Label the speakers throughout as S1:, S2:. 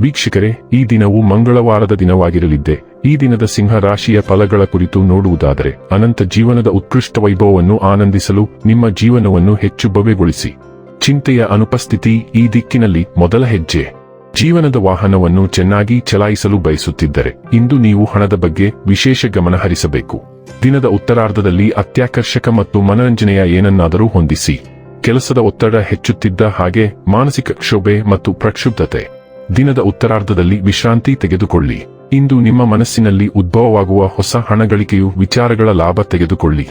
S1: ವೀಕ್ಷಕರೇ, ಈ ದಿನವು ಮಂಗಳವಾರದ ದಿನವಾಗಿರಲಿದ್ದೆ. ಈ ದಿನದ ಸಿಂಹ ರಾಶಿಯ ಫಲಗಳ ಕುರಿತು ನೋಡುವುದಾದರೆ, ಅನಂತ ಜೀವನದ ಉತ್ಕೃಷ್ಟ ವೈಭವವನ್ನು ಆನಂದಿಸಲು ನಿಮ್ಮ ಜೀವನವನ್ನು ಹೆಚ್ಚು ಭವ್ಯಗೊಳಿಸಿ. ಚಿಂತೆಯ ಅನುಪಸ್ಥಿತಿ ಈ ದಿಕ್ಕಿನಲ್ಲಿ ಮೊದಲ ಹೆಜ್ಜೆ. ಜೀವನದ ವಾಹನವನ್ನು ಚೆನ್ನಾಗಿ ಚಲಾಯಿಸಲು ಬಯಸುತ್ತಿದ್ದರೆ, ಇಂದು ನೀವು ಹಣದ ಬಗ್ಗೆ ವಿಶೇಷ ಗಮನ ಹರಿಸಬೇಕು. ದಿನದ ಉತ್ತರಾರ್ಧದಲ್ಲಿ ಅತ್ಯಾಕರ್ಷಕ ಮತ್ತು ಮನರಂಜನೆಯ ಏನನ್ನಾದರೂ ಹೊಂದಿಸಿ. ಕೆಲಸದ ಒತ್ತಡ ಹೆಚ್ಚುತ್ತಿದ್ದ ಹಾಗೆ ಮಾನಸಿಕ ಕ್ಷೋಭೆ ಮತ್ತು ಪ್ರಕ್ಷುಬ್ಧತೆ. ದಿನದ ಉತ್ತರಾರ್ಧದಲ್ಲಿ ವಿಶ್ರಾಂತಿ ತೆಗೆದುಕೊಳ್ಳಿ. ಇಂದು ನಿಮ್ಮ ಮನಸ್ಸಿನಲ್ಲಿ ಉದ್ಭವವಾಗುವ ಹೊಸ ಹಣಗಳಿಕೆಯು ವಿಚಾರಗಳ ಲಾಭ ತೆಗೆದುಕೊಳ್ಳಿ.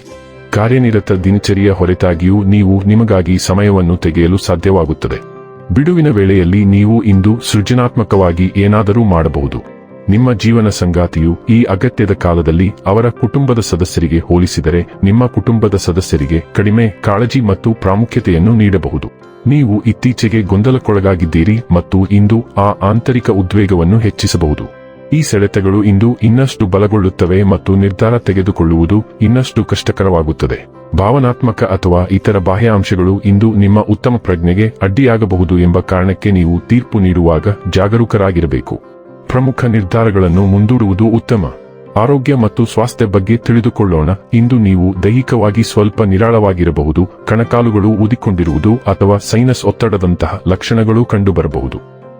S1: ಕಾರ್ಯನಿರತ ದಿನಚರಿಯ ಹೊರತಾಗಿಯೂ ನೀವು ನಿಮಗಾಗಿ ಸಮಯವನ್ನು ತೆಗೆಯಲು ಸಾಧ್ಯವಾಗುತ್ತದೆ. ಬಿಡುವಿನ ವೇಳೆಯಲ್ಲಿ ನೀವು ಇಂದು ಸೃಜನಾತ್ಮಕವಾಗಿ ಏನಾದರೂ ಮಾಡಬಹುದು. ನಿಮ್ಮ ಜೀವನ ಸಂಗಾತಿಯು ಈ ಅಗತ್ಯದ ಕಾಲದಲ್ಲಿ ಅವರ ಕುಟುಂಬದ ಸದಸ್ಯರಿಗೆ ಹೋಲಿಸಿದರೆ ನಿಮ್ಮ ಕುಟುಂಬದ ಸದಸ್ಯರಿಗೆ ಕಡಿಮೆ ಕಾಳಜಿ ಮತ್ತು ಪ್ರಾಮುಖ್ಯತೆಯನ್ನು ನೀಡಬಹುದು. ನೀವು ಇತ್ತೀಚೆಗೆ ಗೊಂದಲಕ್ಕೊಳಗಾಗಿದ್ದೀರಿ ಮತ್ತು ಇಂದು ಆ ಆಂತರಿಕ ಉದ್ವೇಗವನ್ನು ಹೆಚ್ಚಿಸಬಹುದು. ಈ ಸೆಳೆತಗಳು ಇಂದು ಇನ್ನಷ್ಟು ಬಲಗೊಳ್ಳುತ್ತವೆ ಮತ್ತು ನಿರ್ಧಾರ ತೆಗೆದುಕೊಳ್ಳುವುದು ಇನ್ನಷ್ಟು ಕಷ್ಟಕರವಾಗುತ್ತದೆ. ಭಾವನಾತ್ಮಕ ಅಥವಾ ಇತರ ಬಾಹ್ಯ ಅಂಶಗಳು ಇಂದು ನಿಮ್ಮ ಉತ್ತಮ ಪ್ರಜ್ಞೆಗೆ ಅಡ್ಡಿಯಾಗಬಹುದು ಎಂಬ ಕಾರಣಕ್ಕೆ ನೀವು ತೀರ್ಪು ನೀಡುವಾಗ ಜಾಗರೂಕರಾಗಿರಬೇಕು. ಪ್ರಮುಖ ನಿರ್ಧಾರಗಳನ್ನು ಮುಂದೂಡುವುದು ಉತ್ತಮ. ಆರೋಗ್ಯ ಮತ್ತು ಸ್ವಾಸ್ಥ್ಯ ಬಗ್ಗೆ ತಿಳಿದುಕೊಳ್ಳೋಣ. ಇಂದು ನೀವು ದೈಹಿಕವಾಗಿ ಸ್ವಲ್ಪ ನಿರಾಳವಾಗಿರಬಹುದು, ಕಣಕಾಲುಗಳು ಊದಿಕೊಂಡಿರುವುದು ಅಥವಾ ಸೈನಸ್ ಒತ್ತಡದಂತಹ ಲಕ್ಷಣಗಳು ಕಂಡುಬರಬಹುದು.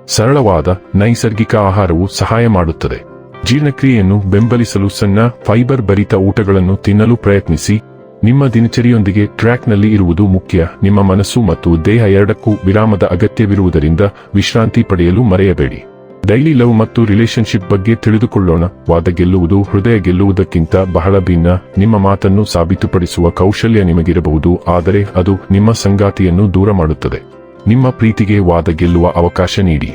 S1: ಸರಳವಾದ, ನೈಸರ್ಗಿಕ ಆಹಾರವು ಸಹಾಯ ಮಾಡುತ್ತದೆ. ಜೀರ್ಣಕ್ರಿಯೆಯನ್ನು ಬೆಂಬಲಿಸಲು ಸಣ್ಣ, ಫೈಬರ್ ಭರಿತ ಊಟಗಳನ್ನು ತಿನ್ನಲು ಪ್ರಯತ್ನಿಸಿ. ನಿಮ್ಮ ದಿನಚರಿಯೊಂದಿಗೆ ಟ್ರ್ಯಾಕ್ನಲ್ಲಿ ಇರುವುದು ಮುಖ್ಯ. ನಿಮ್ಮ ಮನಸ್ಸು ಮತ್ತು ದೇಹ ಎರಡಕ್ಕೂ ವಿರಾಮದ ಅಗತ್ಯವಿರುವುದರಿಂದ ವಿಶ್ರಾಂತಿ ಪಡೆಯಲು ಮರೆಯಬೇಡಿ. ಡೈಲಿ ಲವ್ ಮತ್ತು ರಿಲೇಶನ್ಶಿಪ್ ಬಗ್ಗೆ ತಿಳಿದುಕೊಳ್ಳೋಣ. ವಾದ ಗೆಲ್ಲುವುದು, ಹೃದಯ ಗೆಲ್ಲುವುದಕ್ಕಿಂತ ಬಹಳ ಭಿನ್ನ. ನಿಮ್ಮ ಮಾತನ್ನು ಸಾಬೀತುಪಡಿಸುವ ಕೌಶಲ್ಯ ನಿಮಗಿರಬಹುದು, ಆದರೆ ಅದು ನಿಮ್ಮ ಸಂಗಾತಿಯನ್ನು ದೂರ ಮಾಡುತ್ತದೆ. ನಿಮ್ಮ ಪ್ರೀತಿಗೆ ವಾದ ಗೆಲ್ಲುವ ಅವಕಾಶ ನೀಡಿ.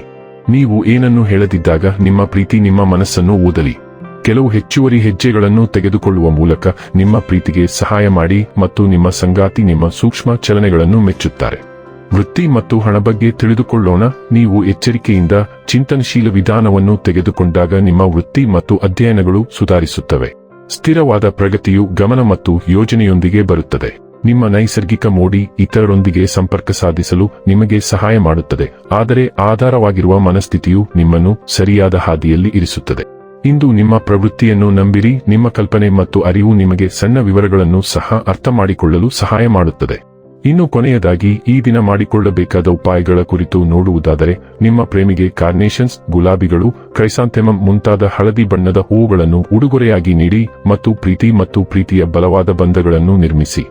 S1: ನೀವು ಏನನ್ನು ಹೇಳದಿದ್ದಾಗ ನಿಮ್ಮ ಪ್ರೀತಿ ನಿಮ್ಮ ಮನಸ್ಸನ್ನು ಓದಲಿ ಕೆಲವು ಹೆಚ್ಚುವರಿ ಹೆಜ್ಜೆಗಳನ್ನು ತೆಗೆದುಕೊಳ್ಳುವ ಮೂಲಕ ನಿಮ್ಮ ಪ್ರೀತಿಗೆ ಸಹಾಯ ಮಾಡಿ ಮತ್ತು ನಿಮ್ಮ ಸಂಗಾತಿ ನಿಮ್ಮ ಸೂಕ್ಷ್ಮ ಚಲನೆಗಳನ್ನು ಮೆಚ್ಚುತ್ತಾರೆ. ವೃತ್ತಿ ಮತ್ತು ಹಣ ಬಗ್ಗೆ ತಿಳಿದುಕೊಳ್ಳೋಣ. ನೀವು ಎಚ್ಚರಿಕೆಯಿಂದ ಚಿಂತನಶೀಲ ವಿಧಾನವನ್ನು ತೆಗೆದುಕೊಂಡಾಗ ನಿಮ್ಮ ವೃತ್ತಿ ಮತ್ತು ಅಧ್ಯಯನಗಳು ಸುಧಾರಿಸುತ್ತವೆ. ಸ್ಥಿರವಾದ ಪ್ರಗತಿಯು ಗಮನ ಮತ್ತು ಯೋಜನೆಯೊಂದಿಗೆ ಬರುತ್ತದೆ. ನಿಮ್ಮ ನೈಸರ್ಗಿಕ ಮೋಡಿ ಇತರರೊಂದಿಗೆ ಸಂಪರ್ಕ ಸಾಧಿಸಲು ನಿಮಗೆ ಸಹಾಯ ಮಾಡುತ್ತದೆ. ಆದರೆ ಆಧಾರವಾಗಿರುವ ಮನಸ್ಥಿತಿಯು ನಿಮ್ಮನ್ನು ಸರಿಯಾದ ಹಾದಿಯಲ್ಲಿ ಇರಿಸುತ್ತದೆ. ಇಂದು ನಿಮ್ಮ ಪ್ರವೃತ್ತಿಯನ್ನು ನಂಬಿರಿ. ನಿಮ್ಮ ಕಲ್ಪನೆ ಮತ್ತು ಅರಿವು ನಿಮಗೆ ಸಣ್ಣ ವಿವರಗಳನ್ನು ಸಹ ಅರ್ಥ ಮಾಡಿಕೊಳ್ಳಲು ಸಹಾಯ ಮಾಡುತ್ತದೆ. ಇನ್ನು ಕೊನೆಯದಾಗಿ ಈ ದಿನ ಮಾಡಿಕೊಳ್ಳಬೇಕಾದ ಉಪಾಯಗಳ ಕುರಿತು ನೋಡುವುದಾದರೆ, ನಿಮ್ಮ ಪ್ರೇಮಿಗೆ ಕಾರ್ನೇಷನ್ಸ್, ಗುಲಾಬಿಗಳು ಕ್ರೈಸಾಂಥೆಮಮ್ ಮುಂತಾದ ಹಳದಿ ಬಣ್ಣದ ಹೂವುಗಳನ್ನು ಉಡುಗೊರೆಯಾಗಿ ನೀಡಿ ಮತ್ತು ಪ್ರೀತಿ ಮತ್ತು ಪ್ರೀತಿಯ ಬಲವಾದ ಬಂಧಗಳನ್ನು ನಿರ್ಮಿಸಿ.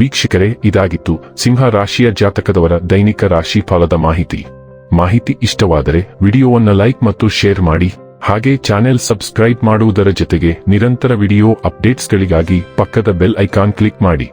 S1: ವೀಕ್ಷಕರೇ, ಇದಾಗಿತ್ತು ಸಿಂಹ ರಾಶಿಯ ಜಾತಕದವರ ದೈನಿಕ ರಾಶಿ ಫಲದ ಮಾಹಿತಿ. ಮಾಹಿತಿ ಇಷ್ಟವಾದರೆ ವಿಡಿಯೋವನ್ನು ಲೈಕ್ ಮತ್ತು ಶೇರ್ ಮಾಡಿ. ಹಾಗೆ ಚಾನೆಲ್ ಸಬ್ಸ್ಕ್ರೈಬ್ ಮಾಡುವುದರ ಜೊತೆಗೆ ನಿರಂತರ ವಿಡಿಯೋ ಅಪ್ಡೇಟ್ಸ್ಗಳಿಗಾಗಿ ಪಕ್ಕದ ಬೆಲ್ ಐಕಾನ್ ಕ್ಲಿಕ್ ಮಾಡಿ.